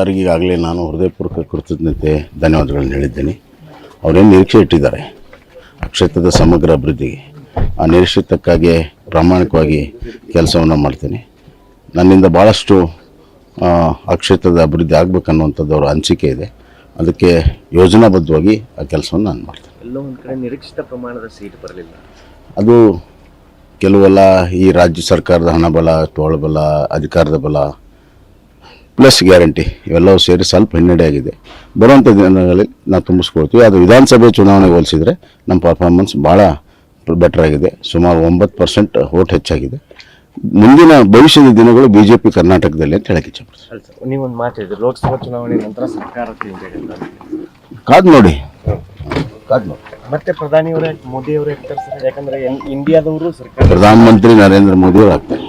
ಅವರಿಗೆ ಈಗಾಗಲೇ ನಾನು ಹೃದಯಪೂರ್ವಕ ಕೃತಜ್ಞತೆ ಧನ್ಯವಾದಗಳನ್ನು ಹೇಳಿದ್ದೇನೆ. ಅವರೇನು ನಿರೀಕ್ಷೆ ಇಟ್ಟಿದ್ದಾರೆ? ಆ ಕ್ಷೇತ್ರದ ಸಮಗ್ರ ಅಭಿವೃದ್ಧಿಗೆ. ಆ ನಿರೀಕ್ಷಿತಕ್ಕಾಗಿ ಪ್ರಾಮಾಣಿಕವಾಗಿ ಕೆಲಸವನ್ನು ಮಾಡ್ತೀನಿ. ನನ್ನಿಂದ ಭಾಳಷ್ಟು ಆ, ಆ ಕ್ಷೇತ್ರದ ಅಭಿವೃದ್ಧಿ ಆಗಬೇಕನ್ನುವಂಥದ್ದು ಅವರ ಅನಿಸಿಕೆ ಇದೆ. ಅದಕ್ಕೆ ಯೋಜನಾಬದ್ಧವಾಗಿ ಆ ಕೆಲಸವನ್ನು ನಾನು ಮಾಡ್ತೇನೆ. ಎಲ್ಲೋ ಒಂದು ಕಡೆ ನಿರೀಕ್ಷಿತ ಪ್ರಮಾಣದ ಸೀಟ್ ಬರಲಿಲ್ಲ. ಅದು ಕೆಲವೆಲ್ಲ ಈ ರಾಜ್ಯ ಸರ್ಕಾರದ ಹಣಬಲ ತೋಳಬಲ ಅಧಿಕಾರದ ಬಲ ಪ್ಲಸ್ ಗ್ಯಾರಂಟಿ ಇವೆಲ್ಲವೂ ಸೇರಿ ಸ್ವಲ್ಪ ಹಿನ್ನಡೆ ಆಗಿದೆ. ಬರುವಂಥ ದಿನಗಳಲ್ಲಿ ನಾವು ತುಂಬಿಸ್ಕೊಳ್ತೀವಿ. ಅದು ವಿಧಾನಸಭೆ ಚುನಾವಣೆಗೆ ಹೋಲಿಸಿದರೆ ನಮ್ಮ ಪರ್ಫಾರ್ಮೆನ್ಸ್ ಭಾಳ ಬೆಟರ್ ಆಗಿದೆ. ಸುಮಾರು ಒಂಬತ್ತು ಪರ್ಸೆಂಟ್ ಓಟ್ ಹೆಚ್ಚಾಗಿದೆ. ಮುಂದಿನ ಭವಿಷ್ಯದ ದಿನಗಳು ಬಿ ಜೆ ಪಿ ಕರ್ನಾಟಕದಲ್ಲಿ ಅಂತ ಹೇಳಕ್ಕೆ ಇಚ್ಛೆಪಡ್ತೀನಿ. ನೀವೊಂದು ಲೋಕಸಭಾ ಚುನಾವಣೆ ನಂತರ ಸರ್ಕಾರ ಕಾದು ನೋಡಿ. ಕಾದು ನೋಡಿ. ಮತ್ತೆ ಪ್ರಧಾನಿ ಅವರೇ ಮೋದಿ ಅವರೇ ಆಗ್ತಾರೆ ಯಾಕಂದ್ರೆ ಇಂಡಿಯಾದವರು ಪ್ರಧಾನಮಂತ್ರಿ ನರೇಂದ್ರ ಮೋದಿ ಅವರು ಆಗ್ತಾರೆ.